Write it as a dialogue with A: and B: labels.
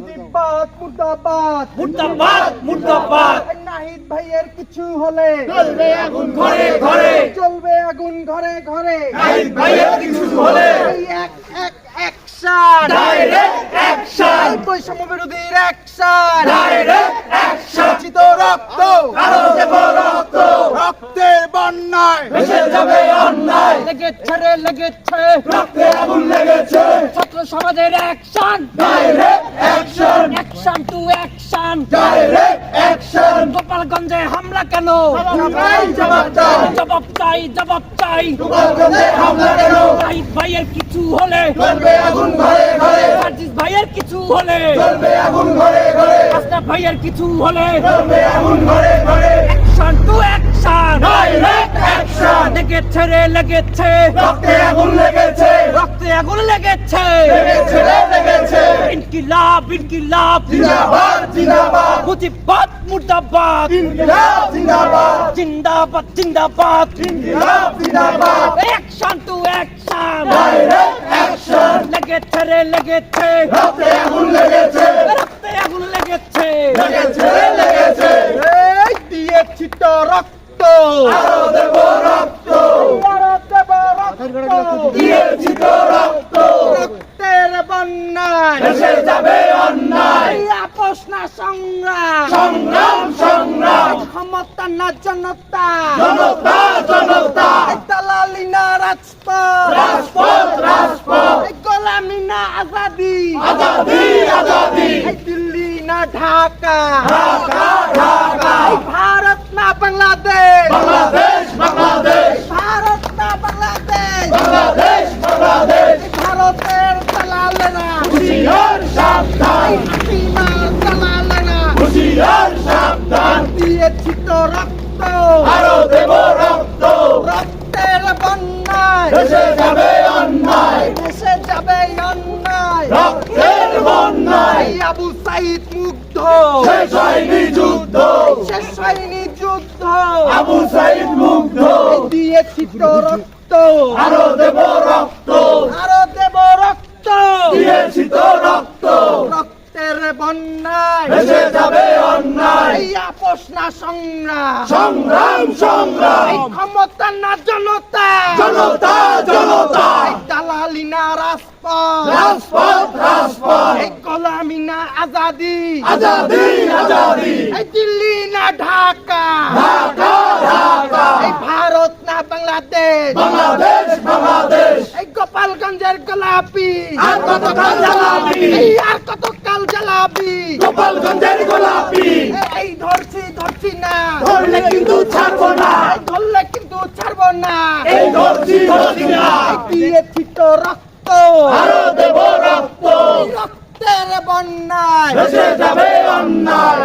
A: মুজিবাদ মুর্দাবাদ।
B: মুর্দাবাদ মুর্দাবাদ।
A: নাহিদ ভাইয়ের কিছু হলে
B: চলবে আগুন ঘরে ঘরে।
A: চলবে আগুন ঘরে ঘরে।
B: নাহিদ ভাইয়ের কিছু হলে
A: এক এক অ্যাকশন
B: ডাইরেক্ট অ্যাকশন
A: বৈষম্য বিরোধীর অ্যাকশন
B: ডাইরেক্ট অ্যাকশন
A: রচিত রক্ত।
B: কারও দেব রক্ত।
A: রক্তের বন্যায়।
B: ভেসে যাবে অন্যায়।
A: লেগেছে লেগেছে।
B: রক্তে আগুন লেগেছে।
A: সমাজের action
B: direct action
A: action to action
B: direct action
A: গোপালগঞ্জে হামলা কেন?
B: জবাব চাই।
A: জবাব চাই জবাব চাই।
B: গোপালগঞ্জে হামলা কেন?
A: নাহিদ ভাইয়ের কিছু হলে।
B: চলবে আগুন ঘরে ঘরে।
A: সার্জিস ভাইয়ের কিছু হলে।
B: চলবে আগুন ঘরে ঘরে।
A: আশরাফ ভাইয়ের কিছু হলে।
B: চলবে আগুন ঘরে ঘরে।
A: Action to action
B: direct action
A: লেগেছে রে লেগেছে।
B: রক্তে আগুন
A: রক্তে আগুন লেগেছে। ইনকিলাব ইনকিলাব।
B: জিন্দাবাদ জিন্দাবাদ।
A: মুজিবাদ মুর্দাবাদ।
B: ইনকিলাব জিন্দাবাদ।
A: জিন্দাবাদ জিন্দাবাদ।
B: ইনকিলাব জিন্দাবাদ।
A: Action to action
B: direct action
A: লেগেছে রে লেগেছে।
B: রক্তে আগুন লেগেছে।
A: রক্তে আগুন লেগেছে।
B: লেগেছে লেগেছে।
A: এই দিয়েছি তো রক্ত।
B: আরও দেব রক্ত।
A: আরও দেব রক্ত।
B: দিয়েছি তো রক্ত।
A: বন্যায়
B: ভেসে যাবে অন্যায়।
A: আপোষ না সংগ্রাম।
B: সংগ্রাম সংগ্রাম।
A: ক্ষমতা না জনতা।
B: জনতা জনতা।
A: দালালি না রাজপথ।
B: রাজপথ রাজপথ।
A: গোলামি না আজাদি।
B: আজাদি আজাদি।
A: দিল্লি না ঢাকা।
B: ঢাকা ঢাকা। সাবধান
A: দিয়েছি তো রক্ত।
B: আরও দেব রক্ত।
A: রক্তের বন্যায়।
B: ভেসে যাবে অন্যায়।
A: দেশে যাবে অন্যায়।
B: রক্তের বন্যায়।
A: আবু সাইদ মুগ্ধ।
B: শেষ হয়নি যুদ্ধ।
A: শেষ হয়নি যুদ্ধ।
B: আবু সাইদ মুগ্ধ।
A: দিয়েছি তো রক্ত।
B: আরও দেব রক্ত।
A: আরও দেব রক্ত।
B: দিয়েছি তো রক্ত
A: রক্তের বন্যায়।
B: ভেসে যাবে অন্যায়।
A: এই আপোষ না সংগ্রাম।
B: সংগ্রাম সংগ্রাম।
A: এই ক্ষমতা না জনতা।
B: জনতা জনতা।
A: দালালি না রাজপথ।
B: রাজপথ রাজপথ।
A: এই গোলামি না আজাদি।
B: আজাদি আজাদি।
A: এই দিল্লি না ঢাকা।
B: ঢাকা ঢাকা।
A: এই ভারত না বাংলাদেশ।
B: বাংলাদেশ বাংলাদেশ।
A: এই গোপালগঞ্জের গোলাপি।
B: আর কতকাল জ্বালাবি? গোপালগঞ্জের গোলাপি।
A: এই- ধরছি ধরছি না।
B: ধরলে কিন্তু ছাড়বো না।
A: ধরলে কিন্তু ছাড়বো না।
B: এই ধরছি ধরছি না।
A: দিয়েছি তো রক্ত।
B: আরও দেব রক্ত।
A: রক্তের বন্যায়।
B: ভেসে যাবে অন্যায়।